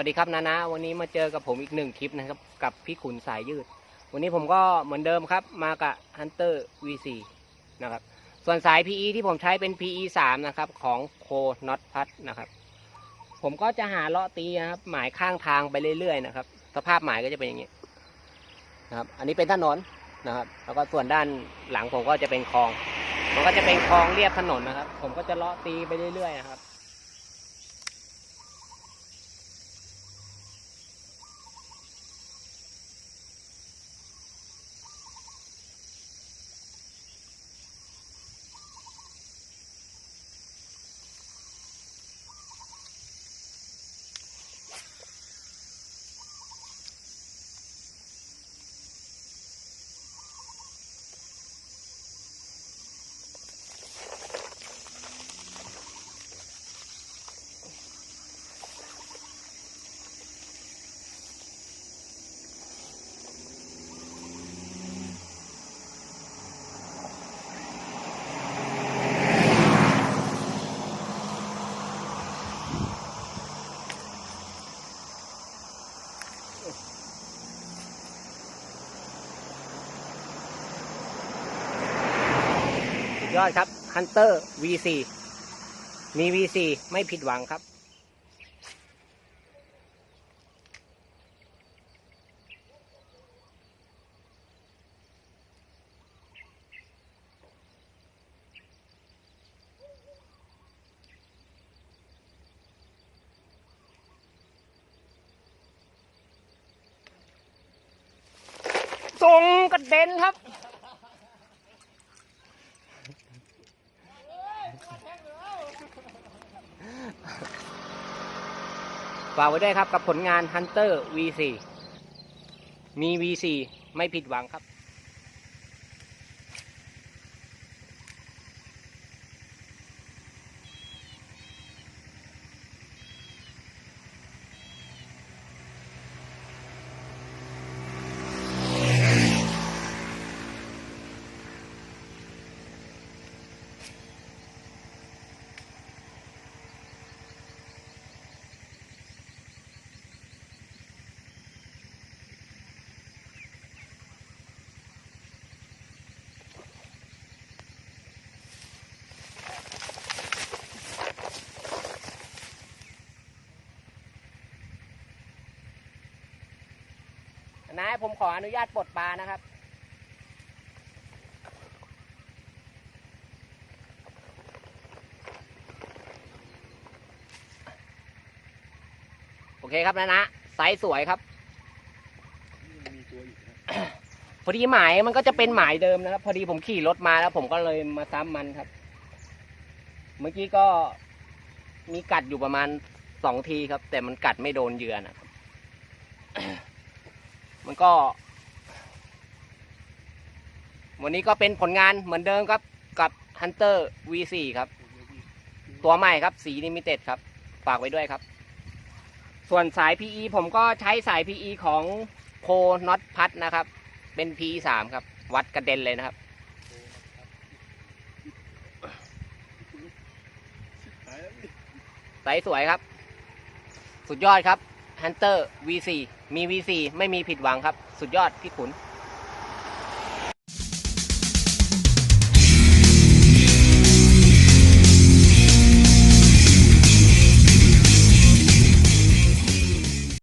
สวัสดีครับนานะวันนี้มาเจอกับผมอีกหนึ่งคลิปนะครับ กับพี่ขุนสายยืด วันนี้ผมก็เหมือนเดิมครับ มากับ Hunter V4 นะครับ ส่วนสาย PE ที่ผมใช้เป็น PE 3นะครับ ของโคน็อตพัทนะครับ ผมก็จะหาเลาะตีนะครับ หมายข้างทางไปเรื่อยๆนะครับ สภาพหมายก็จะเป็นอย่างนี้นะครับ อันนี้เป็นถนนนะครับ แล้วก็ส่วนด้านหลังผมก็จะเป็นคลอง มันก็จะเป็นคลองเรียบถนนนะครับ ผมก็จะเลาะตีไปเรื่อยๆนะครับ ยอดครับ Hunter V4 มี V4 ไม่ผิดหวังครับส่งกระเด็นครับ ฝากไว้ด้วยครับกับผลงาน Hunter V4 มี V4 ไม่ผิดหวังครับ ผมขออนุญาตปลดปลานะครับ โอเคครับนะนะไซส์สวยครับมีตัวอีกนะพอดีหมายมันก็จะเป็นหมายเดิมนะครับ พอดีผมขี่รถมาแล้วผมก็เลยมาซ้ำมันครับ เมื่อกี้ก็มีกัดอยู่ประมาณสองทีครับ แต่มันกัดไม่โดนเหยื่อนะครับ มันก็ วันนี้ก็เป็นผลงานเหมือนเดิมครับกับ Hunter V4 ครับ ตัวใหม่ครับสีลิมิเต็ดครับ ฝากไว้ด้วยครับ ส่วนสาย PE ผมก็ใช้สาย PE ของโคน็อตพัดนะครับ เป็น PE สามครับ วัดกระเด็นเลยนะครับหายสวยครับ สุดยอดครับ Hunter V4 มี V4 ไม่มีผิดหวังครับ สุดยอดพี่ขุน